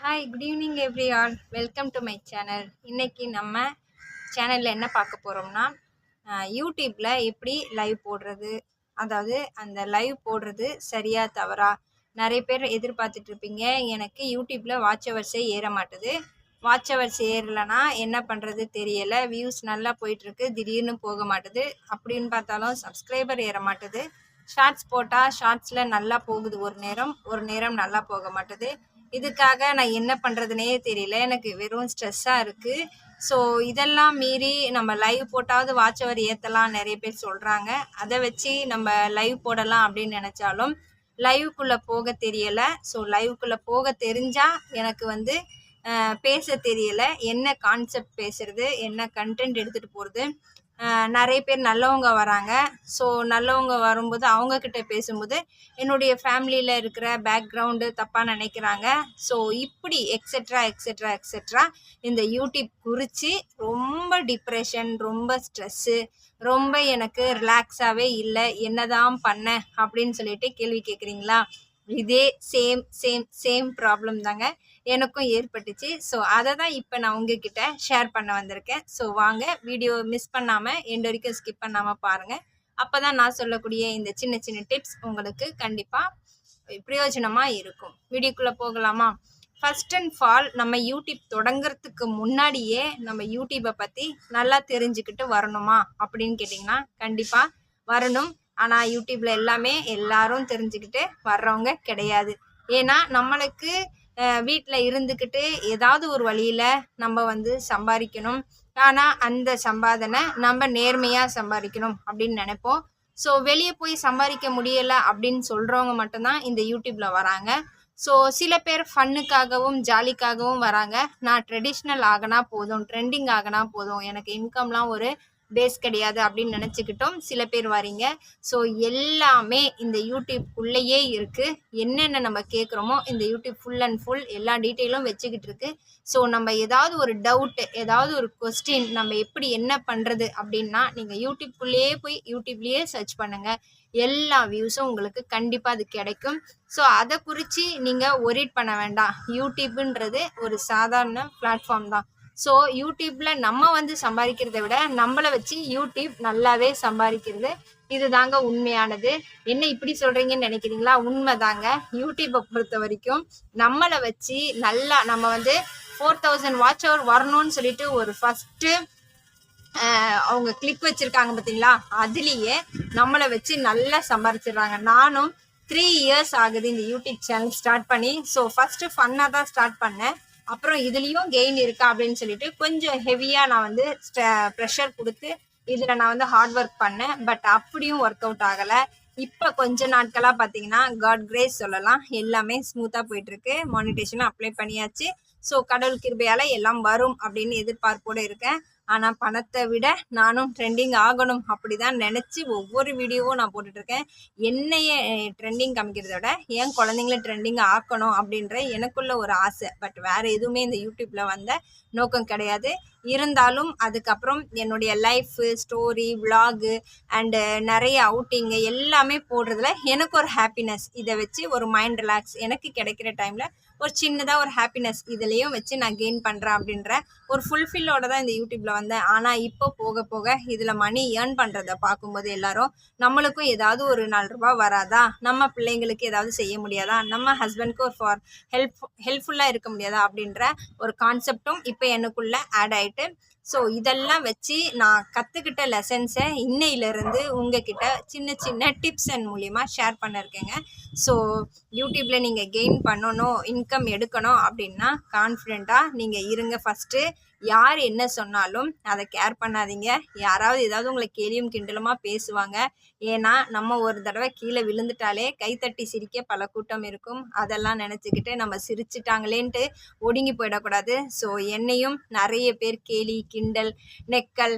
Hi good evening every all welcome to my channel இன்றைக்கி நம்ம சேனலில் என்ன பார்க்க போகிறோம்னா யூடியூப்பில் எப்படி லைவ் போடுறது? அதாவது அந்த லைவ் போடுறது சரியா தவறா? நிறைய பேர் எதிர்பார்த்துட்டு இருப்பீங்க. எனக்கு யூடியூப்பில் வாட்ச் ஹவர்ஸே ஏற மாட்டுது. வாட்ச் ஹவர்ஸ் ஏறலைன்னா என்ன பண்ணுறது தெரியலை. வியூஸ் நல்லா போயிட்டுருக்கு. திடீர்னு போக மாட்டுது. அப்படின்னு பார்த்தாலும் சப்ஸ்கிரைபர் ஏற மாட்டுது. ஷார்ட்ஸ் போட்டால் ஷார்ட்ஸில் நல்லா போகுது ஒரு நேரம். ஒரு நேரம் நல்லா போக மாட்டுது. இதுக்காக நான் என்ன பண்ணுறதுனே தெரியல. எனக்கு வெறும் ஸ்ட்ரெஸ்ஸாக இருக்குது ஸோ இதெல்லாம் மீறி நம்ம லைவ் போட்டாவது வாட்ச் அவர் ஏற்றலாம் நிறைய பேர் சொல்கிறாங்க அதை வச்சு நம்ம லைவ் போடலாம் அப்படின்னு நினச்சாலும் லைவுக்குள்ளே போக தெரியலை. ஸோ லைவுக்குள்ளே போக தெரிஞ்சால் எனக்கு வந்து பேச தெரியலை. என்ன கான்செப்ட் பேசுறது என்ன கண்டென்ட் எடுத்துகிட்டு போகிறது நிறைய பேர் நல்லவங்க வராங்க. ஸோ நல்லவங்க வரும்போது அவங்கக்கிட்ட பேசும்போது என்னுடைய ஃபேமிலியில் இருக்கிற பேக்ரவுண்டு தப்பாக நினைக்கிறாங்க. ஸோ இப்படி எக்ஸெட்ரா எக்ஸெட்ரா எக்ஸெட்ரா இந்த யூடியூப் குறித்து ரொம்ப டிப்ரெஷன் ரொம்ப ஸ்ட்ரெஸ்ஸு ரொம்ப எனக்கு ரிலாக்ஸாகவே இல்லை. என்னதான் பண்ண அப்படின்னு சொல்லிட்டு கேள்வி கேட்குறீங்களா? இதே சேம் சேம் சேம் ப்ராப்ளம் தாங்க. எனக்கும் ஏற்பட்டுச்சு. ஸோ அதை தான் இப்போ நான் உங்ககிட்ட ஷேர் பண்ண வந்திருக்கேன். ஸோ வாங்க வீடியோ மிஸ் பண்ணாமல் எண்டு வரைக்கும் ஸ்கிப் பண்ணாமல் பாருங்கள் அப்போ தான் நான் சொல்லக்கூடிய இந்த சின்ன சின்ன டிப்ஸ் உங்களுக்கு கண்டிப்பாக பிரயோஜனமாக இருக்கும். வீடியோக்குள்ளே போகலாமா? ஃபர்ஸ்ட் அண்ட் ஃபால் நம்ம யூடியூப் தொடங்குறதுக்கு முன்னாடியே நம்ம யூடியூப்பை பற்றி நல்லா தெரிஞ்சுக்கிட்டு வரணுமா? அப்படின்னு கேட்டிங்கன்னா கண்டிப்பாக வரணும். ஆனால் யூடியூப்பில் எல்லாமே எல்லாரும் தெரிஞ்சுக்கிட்டு வர்றவங்க கிடையாது. ஏன்னா நம்மளுக்கு வீட்டில் இருந்துக்கிட்டு ஏதாவது ஒரு வழியில் நம்ம வந்து சம்பாதிக்கணும். ஆனால் அந்த சம்பாதனை நம்ம நேர்மையாக சம்பாதிக்கணும் அப்படின்னு நினைப்போம். ஸோ வெளியே போய் சம்பாதிக்க முடியலை அப்படின்னு சொல்கிறவங்க மட்டும்தான் இந்த யூடியூப்பில் வராங்க. ஸோ சில பேர் ஃபன்னுக்காகவும் ஜாலிக்காகவும் வராங்க. நான் ட்ரெடிஷ்னல் ஆகினா போதும் ட்ரெண்டிங் ஆகினா போதும். எனக்கு இன்கம்லாம் ஒரு பேஸ் கிடையாது அப்படின்னு நினச்சிக்கிட்டோம். சில பேர் வரீங்க. ஸோ எல்லாமே இந்த யூடியூப்குள்ளேயே இருக்குது என்னென்ன நம்ம கேட்குறோமோ இந்த யூடியூப் ஃபுல் அண்ட் ஃபுல் எல்லா டீட்டெயிலும் வச்சுக்கிட்டு இருக்கு. ஸோ நம்ம ஏதாவது ஒரு டவுட்டு ஏதாவது ஒரு கொஸ்டின் நம்ம எப்படி என்ன பண்ணுறது அப்படின்னா நீங்கள் யூடியூப்குள்ளேயே போய் யூடியூப்லேயே சர்ச் பண்ணுங்கள் எல்லா வியூஸும் உங்களுக்கு கண்டிப்பாக அது கிடைக்கும். ஸோ அதை குறித்து நீங்கள் ஒரிட் பண்ண வேண்டாம். யூடியூப்புன்றது ஒரு சாதாரண பிளாட்ஃபார்ம் தான். ஸோ யூடியூப்பில் நம்ம வந்து சம்பாதிக்கிறத விட நம்மளை வச்சு யூடியூப் நல்லாவே சம்பாதிக்கிறது. இது தாங்க உண்மையானது. என்ன இப்படி சொல்கிறீங்கன்னு நினைக்கிறீங்களா? உண்மை தாங்க யூடியூப்பை பொறுத்த வரைக்கும் நம்மளை வச்சு நல்லா நம்ம வந்து ஃபோர் தௌசண்ட் வாட்ச் ஹவர் வரணும்னு சொல்லிட்டு ஒரு ஃபஸ்ட்டு அவங்க கிளிக் வச்சுருக்காங்க பார்த்தீங்களா? அதுலேயே நம்மளை வச்சு நல்லா சம்பாரிச்சிடுறாங்க நானும் த்ரீ இயர்ஸ் ஆகுது இந்த யூடியூப் சேனல் ஸ்டார்ட் பண்ணி. ஸோ ஃபஸ்ட்டு ஃபன்னாக தான் ஸ்டார்ட் பண்ணேன். அப்புறம் இதுலேயும் கெயின் இருக்கா அப்படின்னு சொல்லிட்டு கொஞ்சம் ஹெவியாக நான் வந்து ப்ரெஷர் கொடுத்து இதில் நான் வந்து ஹார்ட் ஒர்க் பண்ணேன். பட் அப்படியும் ஒர்க் அவுட் ஆகலை. இப்போ கொஞ்ச நாட்களாக பார்த்தீங்கன்னா காட் கிரேஸ் சொல்லலாம். எல்லாமே ஸ்மூத்தாக போயிட்டுருக்கு மானிட்டேஷனும் அப்ளை பண்ணியாச்சு. ஸோ கடவுள் கிருபையால் எல்லாம் வரும் அப்படின்னு எதிர்பார்ப்போடு இருக்கேன். ஆனால் பணத்தை விட நானும் ட்ரெண்டிங் ஆகணும் அப்படி தான் நினச்சி ஒவ்வொரு வீடியோவும் நான் போட்டுட்ருக்கேன் என்னைய ட்ரெண்டிங் காமிக்கிறத விட ஏன் குழந்தைங்கள ட்ரெண்டிங் ஆக்கணும் அப்படின்ற எனக்குள்ள ஒரு ஆசை. பட் வேறு எதுவுமே இந்த யூடியூப்பில் வந்த நோக்கம் கிடையாது. இருந்தாலும் அதுக்கப்புறம் என்னுடைய லைஃபு ஸ்டோரி விலாகு அண்டு நிறைய அவுட்டிங்கு எல்லாமே போடுறதுல எனக்கு ஒரு ஹாப்பினஸ் இதை வச்சு ஒரு மைண்ட் ரிலாக்ஸ் எனக்கு கிடைக்கிற டைமில் ஒரு சின்னதாக ஒரு ஹாப்பினஸ் இதுலேயும் வச்சு நான் கெயின் பண்ணுறேன் அப்படின்ற ஒரு ஃபுல்ஃபில்லோட தான் இந்த யூடியூப்பில் வந்தேன். ஆனால் இப்போ போக போக இதில் மணி ஏர்ன் பண்ணுறத பார்க்கும்போது எல்லாரும் நம்மளுக்கும் ஏதாவது ஒரு நாலு ரூபா வராதா? நம்ம பிள்ளைங்களுக்கு ஏதாவது செய்ய முடியாதா? நம்ம ஹஸ்பண்ட்க்கு ஒரு ஃபார் ஹெல்ப் ஹெல்ப்ஃபுல்லாக இருக்க முடியாதா? அப்படின்ற ஒரு கான்செப்டும் இப்போ எனக்குள்ளே ஆட் ஆகிடுச்சு ஆகிட்டு ஸோ இதெல்லாம் வச்சு நான் கற்றுக்கிட்ட லெசன்ஸை இன்னையிலேருந்து உங்ககிட்ட சின்ன சின்ன டிப்ஸ் அண்ட் மூலியமாக ஷேர் பண்ணியிருக்கேங்க ஸோ யூடியூப்பில் நீங்கள் கெயின் பண்ணணும் இன்கம் எடுக்கணும் அப்படின்னா கான்ஃபிடெண்ட்டாக நீங்கள் இருங்க ஃபஸ்ட்டு யார் என்ன சொன்னாலும் அதை கேர் பண்ணாதீங்க. யாராவது ஏதாவது உங்களை கேலியும் கிண்டலுமாக பேசுவாங்க. ஏன்னா நம்ம ஒரு தடவை கீழே விழுந்துட்டாலே கைத்தட்டி சிரிக்க பல கூட்டம் இருக்கும். அதெல்லாம் நினச்சிக்கிட்டு நம்ம சிரிச்சிட்டாங்களேன்ட்டு ஒடுங்கி போயிடக்கூடாது. ஸோ என்னையும் நிறைய பேர் கேலி கிண்டல் நெக்கல்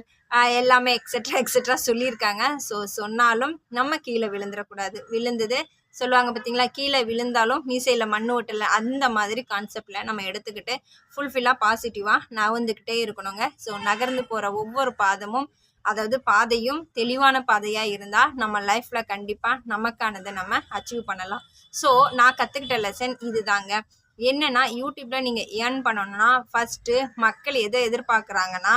எல்லாமே எக்ஸெட்ரா எக்ஸட்ரா சொல்லியிருக்காங்க. ஸோ சொன்னாலும் நம்ம கீழே விழுந்துடக்கூடாது. விழுந்தது சொல்லுவாங்க பார்த்தீங்களா கீழே விழுந்தாலும் மீசையில் மண் ஓட்டலை அந்த மாதிரி கான்செப்டில் நம்ம எடுத்துக்கிட்டு ஃபுல்ஃபில்லாக பாசிட்டிவாக நகர்ந்துக்கிட்டே இருக்கணுங்க. ஸோ நகர்ந்து போகிற ஒவ்வொரு பாதமும் அதாவது பாதையும் தெளிவான பாதையாக இருந்தால் நம்ம லைஃப்பில் கண்டிப்பாக நமக்கானதை நம்ம அச்சீவ் பண்ணலாம். ஸோ நான் கற்றுக்கிட்ட லெசன் இதுதாங்க. என்னென்னா யூடியூப்பில் நீங்கள் ஏர்ன் பண்ணணும்னா ஃபஸ்ட்டு மக்கள் எதை எதிர்பார்க்குறாங்கன்னா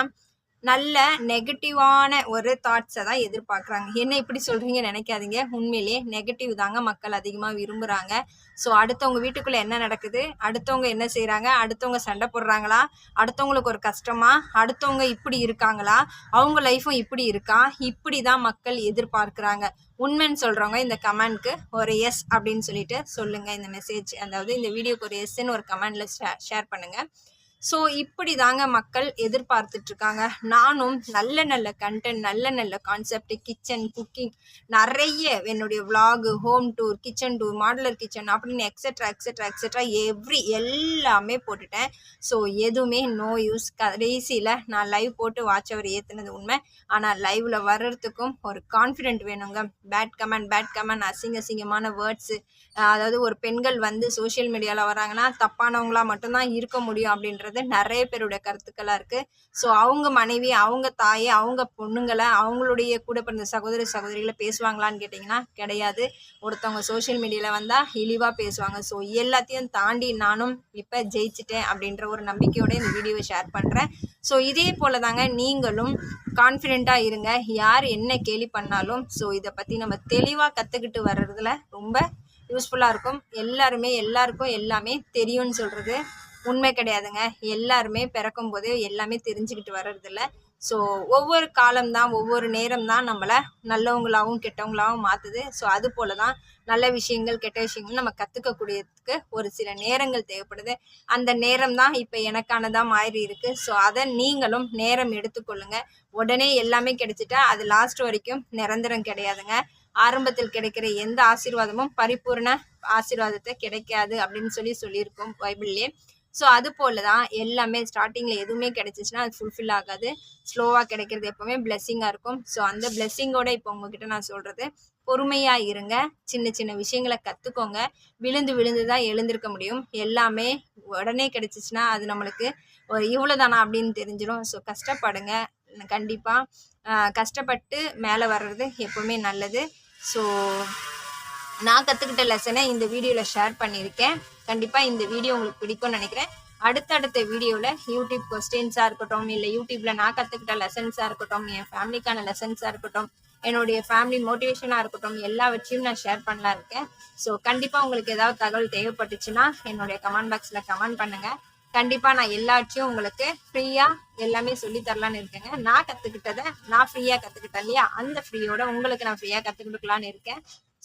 நல்ல நெகட்டிவான ஒரு தாட்ஸை தான் எதிர்பார்க்குறாங்க. என்ன இப்படி சொல்கிறீங்க நினைக்காதீங்க. உண்மையிலேயே நெகட்டிவ் தாங்க மக்கள் அதிகமாக விரும்புகிறாங்க ஸோ அடுத்தவங்க வீட்டுக்குள்ளே என்ன நடக்குது? அடுத்தவங்க என்ன செய்கிறாங்க அடுத்தவங்க சண்டை போடுறாங்களா? அடுத்தவங்களுக்கு ஒரு கஷ்டமா? அடுத்தவங்க இப்படி இருக்காங்களா? அவங்க லைஃப்பும் இப்படி இருக்கா? இப்படி தான் மக்கள் எதிர்பார்க்குறாங்க. உண்மைன்னு சொல்கிறவங்க இந்த கமெண்ட்க்கு ஒரு எஸ் அப்படின்னு சொல்லிட்டு சொல்லுங்கள் இந்த மெசேஜ் அதாவது இந்த வீடியோக்கு ஒரு எஸ்ன்னு ஒரு கமெண்டில் ஷேர் பண்ணுங்கள் ஸோ இப்படி தாங்க மக்கள் எதிர்பார்த்துட்டு இருக்காங்க நானும் நல்ல நல்ல கண்டென்ட் நல்ல நல்ல கான்செப்ட் கிச்சன் குக்கிங் நிறைய என்னுடைய vlog home tour kitchen tour modular kitchen அப்படின்னு எக்ஸட்ரா எக்ஸட்ரா எக்ஸெட்ரா எவ்ரி எல்லாமே போட்டுட்டேன். ஸோ எதுவுமே நோ யூஸ் கடைசியில் நான் லைவ் போட்டு வாட்ச் அவர் ஏற்றுனது உண்மை. ஆனால் லைவில் வர்றதுக்கும் ஒரு கான்ஃபிடென்ட் வேணுங்க. பேட் கமெண்ட் பேட் கமெண்ட் அசிங்க அசிங்கமான வேர்ட்ஸு அதாவது ஒரு பெண்கள் வந்து சோஷியல் மீடியாவில் வராங்கன்னா தப்பானவங்களா மட்டும்தான் இருக்க முடியும் அப்படின்ற அப்படின்றது நிறைய பேருடைய கருத்துக்களாக இருக்குது ஸோ அவங்க மனைவி அவங்க தாயை அவங்க பொண்ணுங்களை அவங்களுடைய கூட பிறந்த சகோதர சகோதரிகளை பேசுவாங்களான்னு கேட்டிங்கன்னா கிடையாது. ஒருத்தவங்க சோஷியல் மீடியாவில் வந்தால் இழிவாக பேசுவாங்க. ஸோ எல்லாத்தையும் தாண்டி நானும் இப்போ ஜெயிச்சிட்டேன் அப்படின்ற ஒரு நம்பிக்கையோட இந்த வீடியோவை ஷேர் பண்ணுறேன் ஸோ இதே போல் தாங்க நீங்களும் கான்ஃபிடெண்ட்டாக இருங்க. யார் என்ன கேலி பண்ணாலும் ஸோ இதை பற்றி நம்ம தெளிவாக கற்றுக்கிட்டு வர்றதுல ரொம்ப யூஸ்ஃபுல்லாக இருக்கும். எல்லாருமே எல்லாருக்கும் எல்லாமே தெரியும்னு சொல்கிறது உண்மை கிடையாதுங்க. எல்லாருமே பிறக்கும் போதே எல்லாமே தெரிஞ்சுக்கிட்டு வர்றதில்ல. ஸோ ஒவ்வொரு காலம் தான் ஒவ்வொரு நேரம் தான் நம்மளை நல்லவங்களாகவும் கெட்டவங்களாகவும் மாற்றுது ஸோ அது போல தான் நல்ல விஷயங்கள் கெட்ட விஷயங்கள் நம்ம கற்றுக்கக்கூடியதுக்கு ஒரு சில நேரங்கள் தேவைப்படுது. அந்த நேரம் தான் இப்போ எனக்கானதாக மாறி இருக்கு. ஸோ அதை நீங்களும் நேரம் எடுத்துக்கொள்ளுங்க. உடனே எல்லாமே கிடைச்சிட்டா அது லாஸ்ட் வரைக்கும் நிரந்தரம் கிடையாதுங்க. ஆரம்பத்தில் கிடைக்கிற எந்த ஆசீர்வாதமும் பரிபூர்ண ஆசீர்வாதத்தை கிடைக்காது அப்படின்னு சொல்லி சொல்லியிருக்கோம் பைபிள்லேயே. ஸோ அது போல தான் எல்லாமே ஸ்டார்டிங்கில் எதுவுமே கிடைச்சிச்சுன்னா அது ஃபுல்ஃபில் ஆகாது. ஸ்லோவாக கிடைக்கிறது எப்போவுமே பிளெஸ்ஸிங்காக இருக்கும். ஸோ அந்த பிளெஸ்ஸிங்கோட இப்போ உங்ககிட்ட நான் சொல்கிறது பொறுமையாக இருங்க. சின்ன சின்ன விஷயங்களை கற்றுக்கோங்க விழுந்து விழுந்து தான் எழுந்திருக்க முடியும். எல்லாமே உடனே கிடைச்சிச்சுன்னா அது நம்மளுக்கு ஒரு இவ்வளோதானா அப்படின்னு தெரிஞ்சிடும் ஸோ கஷ்டப்படுங்க. கண்டிப்பாக கஷ்டப்பட்டு மேலே வர்றது எப்போவுமே நல்லது. ஸோ நான் கற்றுக்கிட்ட லெசனை இந்த வீடியோவில் ஷேர் பண்ணியிருக்கேன். கண்டிப்பாக இந்த வீடியோ உங்களுக்கு பிடிக்கும்னு நினைக்கிறேன். அடுத்தடுத்த வீடியோவில் யூடியூப் கொஸ்டின்ஸாக இருக்கட்டும் இல்லை யூடியூப்பில் நான் கற்றுக்கிட்ட லெசன்ஸாக இருக்கட்டும் என் ஃபேமிலிக்கான லெசன்ஸாக இருக்கட்டும் என்னுடைய ஃபேமிலி மோட்டிவேஷனாக இருக்கட்டும் எல்லாவற்றையும் நான் ஷேர் பண்ணலாம் இருக்கேன். ஸோ கண்டிப்பாக உங்களுக்கு ஏதாவது தகவல் தேவைப்பட்டுச்சுன்னா என்னுடைய கமெண்ட் பாக்ஸில் கமெண்ட் பண்ணுங்கள் கண்டிப்பாக நான் எல்லாத்தையும் உங்களுக்கு ஃப்ரீயாக எல்லாமே சொல்லி தரலான்னு இருக்கேங்க. நான் கற்றுக்கிட்டதை நான் ஃப்ரீயாக கற்றுக்கிட்டேன் இல்லையா? அந்த ஃப்ரீயோட உங்களுக்கு நான் ஃப்ரீயாக கற்றுக் கொடுக்கலான்னு இருக்கேன்.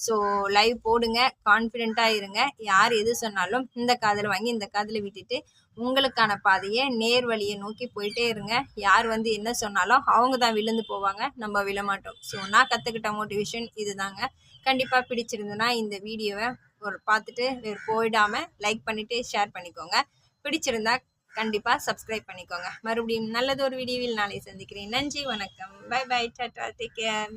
ஸோ லைவ் போடுங்க கான்ஃபிடென்ட்டாக இருங்க. யார் எது சொன்னாலும் இந்த காதில் வாங்கி இந்த காதில் விட்டுட்டு உங்களுக்கான பாதையை நேர் வழியை நோக்கி போயிட்டே இருங்க. யார் வந்து என்ன சொன்னாலும் அவங்க தான் விழுந்து போவாங்க நம்ம விழமாட்டோம். ஸோ நான் கற்றுக்கிட்ட மோட்டிவேஷன் இதுதாங்க. கண்டிப்பாக பிடிச்சிருந்துன்னா இந்த வீடியோவை ஒரு பார்த்துட்டு வேறு போயிடாமல் லைக் பண்ணிவிட்டு ஷேர் பண்ணிக்கோங்க. பிடிச்சிருந்தா கண்டிப்பாக சப்ஸ்கிரைப் பண்ணிக்கோங்க. மறுபடியும் நல்லது ஒரு வீடியோவில் நாளை சந்திக்கிறேன். நன்றி வணக்கம். Bye bye tata take care